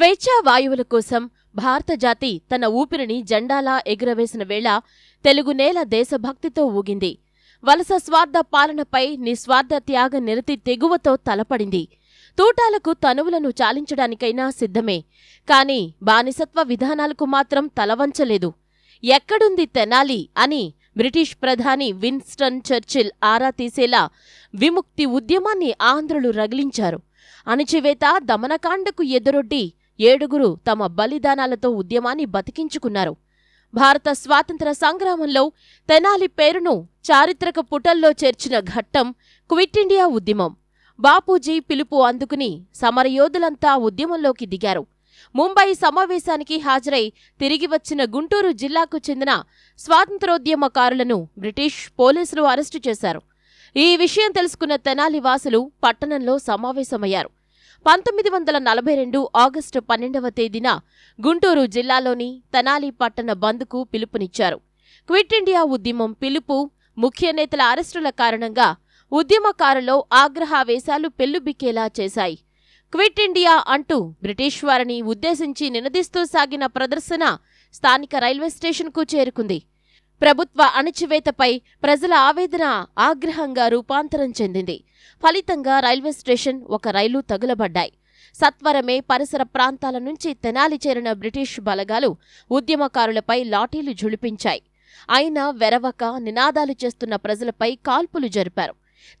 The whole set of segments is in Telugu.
స్వేచ్ఛా వాయువుల కోసం భారత జాతి తన ఊపిరిని జెండాలా ఎగురవేసిన వేళ తెలుగు నేల దేశభక్తితో ఊగింది. వలస స్వార్థ పాలనపై నిస్వార్థ త్యాగ నిరతి తెగువతో తలపడింది. తూటాలకు తనువులను చాలించడానికైనా సిద్ధమే. కాని బానిసత్వ విధానాలకు మాత్రం తలవంచలేదు. ఎక్కడుంది తెనాలి అని బ్రిటిష్ ప్రధాని విన్స్టన్ చర్చిల్ ఆరా తీసేలా విముక్తి ఉద్యమాన్ని ఆంధ్రులు రగిలించారు. అణిచివేత దమనకాండకు ఎదురొడ్డి ఏడుగురు తమ బలిదానాలతో ఉద్యమాన్ని బతికించుకున్నారు. భారత స్వాతంత్ర సంగ్రామంలో తెనాలి పేరును చారిత్రక పుటల్లో చేర్చిన ఘట్టం క్విట్ ఇండియా ఉద్యమం. బాపూజీ పిలుపు అందుకుని సమరయోధులంతా ఉద్యమంలోకి దిగారు. ముంబై సమావేశానికి హాజరై తిరిగి వచ్చిన గుంటూరు జిల్లాకు చెందిన స్వాతంత్రోద్యమకారులను బ్రిటిష్ పోలీసులు అరెస్టు చేశారు. ఈ విషయం తెలుసుకున్న తెనాలి వాసులు పట్టణంలో సమావేశమయ్యారు. పంతొమ్మిది వందల నలభై రెండు ఆగస్టు పన్నెండవ తేదీన గుంటూరు జిల్లాలోని తెనాలి పట్టణ బంద్కు పిలుపునిచ్చారు. క్విట్ ఇండియా ఉద్యమం పిలుపు ముఖ్య నేతల అరెస్టుల కారణంగా ఉద్యమకారులో ఆగ్రహావేశాలు పెల్లుబిక్కేలా చేశాయి. క్విట్ ఇండియా అంటూ బ్రిటిష్ వారిని ఉద్దేశించి నినదిస్తూ సాగిన ప్రదర్శన స్థానిక రైల్వే స్టేషన్కు చేరుకుంది. ప్రభుత్వ అణచివేతపై ప్రజల ఆవేదన ఆగ్రహంగా రూపాంతరం చెందింది. ఫలితంగా రైల్వే స్టేషన్ ఒక రైలు తగులబడ్డాయి. సత్వరమే పరిసర ప్రాంతాల నుంచి తెనాలి చేరిన బ్రిటిష్ బలగాలు ఉద్యమకారులపై లాఠీలు ఝుళిపించాయి. అయినా వెరవక నినాదాలు చేస్తున్న ప్రజలపై కాల్పులు జరిపారు.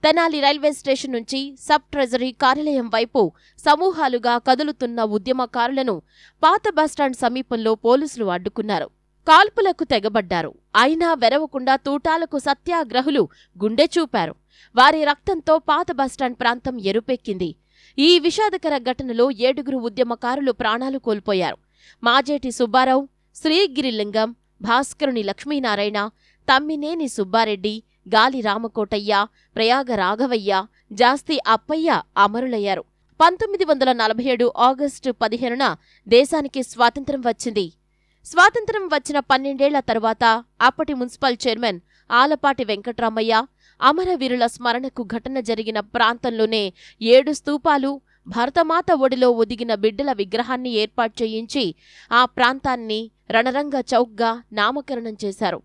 తెనాలి రైల్వే స్టేషన్ నుంచి సబ్ ట్రెజరీ కార్యాలయం వైపు సమూహాలుగా కదులుతున్న ఉద్యమకారులను పాత బస్టాండ్ సమీపంలో పోలీసులు అడ్డుకున్నారు. కాల్పులకు తెగబడ్డారు. అయినా వెరవకుండా తూటాలకు సత్యాగ్రహులు గుండె చూపారు. వారి రక్తంతో పాత బస్టాండ్ ప్రాంతం ఎరుపెక్కింది. ఈ విషాదకర ఘటనలో ఏడుగురు ఉద్యమకారులు ప్రాణాలు కోల్పోయారు. మాజేటి సుబ్బారావు శ్రీగిరిలింగం భాస్కరుని లక్ష్మీనారాయణ తమ్మినేని సుబ్బారెడ్డి గాలి రామకోటయ్య ప్రయాగ రాఘవయ్య జాస్తి అప్పయ్య అమరులయ్యారు. పంతొమ్మిది వందల నలభై ఏడు ఆగస్టు పదిహేనున దేశానికి స్వాతంత్ర్యం వచ్చింది. స్వాతంత్ర్యం వచ్చిన పన్నెండేళ్ళ తర్వాత అప్పటి మున్సిపల్ చైర్మన్ ఆలపాటి వెంకట్రామయ్య అమరవీరుల స్మరణకు ఘటన జరిగిన ప్రాంతంలోనే ఏడు స్తూపాలు భరతమాత ఒడిలో ఒదిగిన బిడ్డల విగ్రహాన్ని ఏర్పాటు చేయించి ఆ ప్రాంతాన్ని రణరంగ చౌక్గా నామకరణం చేశారు.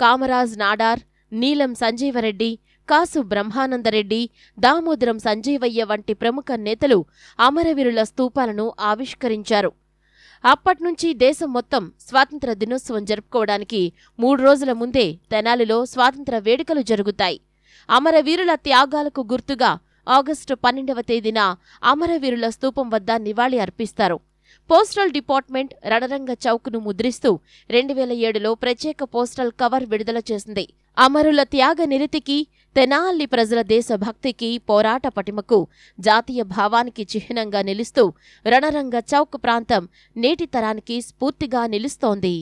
కామరాజ్ నాడార్ నీలం సంజీవరెడ్డి కాసు బ్రహ్మానందరెడ్డి దామోదరం సంజీవయ్య వంటి ప్రముఖ నేతలు అమరవీరుల స్తూపాలను ఆవిష్కరించారు. అప్పట్నుంచి దేశం మొత్తం స్వాతంత్ర దినోత్సవం జరుపుకోవడానికి మూడు రోజుల ముందే తెనాలిలో స్వాతంత్ర వేడుకలు జరుగుతాయి. అమరవీరుల త్యాగాలకు గుర్తుగా ఆగస్టు పన్నెండవ తేదీన అమరవీరుల స్తూపం వద్ద నివాళి అర్పిస్తారు. పోస్టల్ డిపార్ట్మెంట్ రణరంగ చౌక్ను ముద్రిస్తూ రెండు వేల ఏడులో ప్రత్యేక పోస్టల్ కవర్ విడుదల చేసింది. అమరుల త్యాగ నిరతికి తెనాలి ప్రజల దేశభక్తికి పోరాట పటిమకు జాతీయ భావానికి చిహ్నంగా నిలుస్తూ రణరంగ చౌక్ ప్రాంతం నేటి తరానికి స్ఫూర్తిగా నిలుస్తోంది.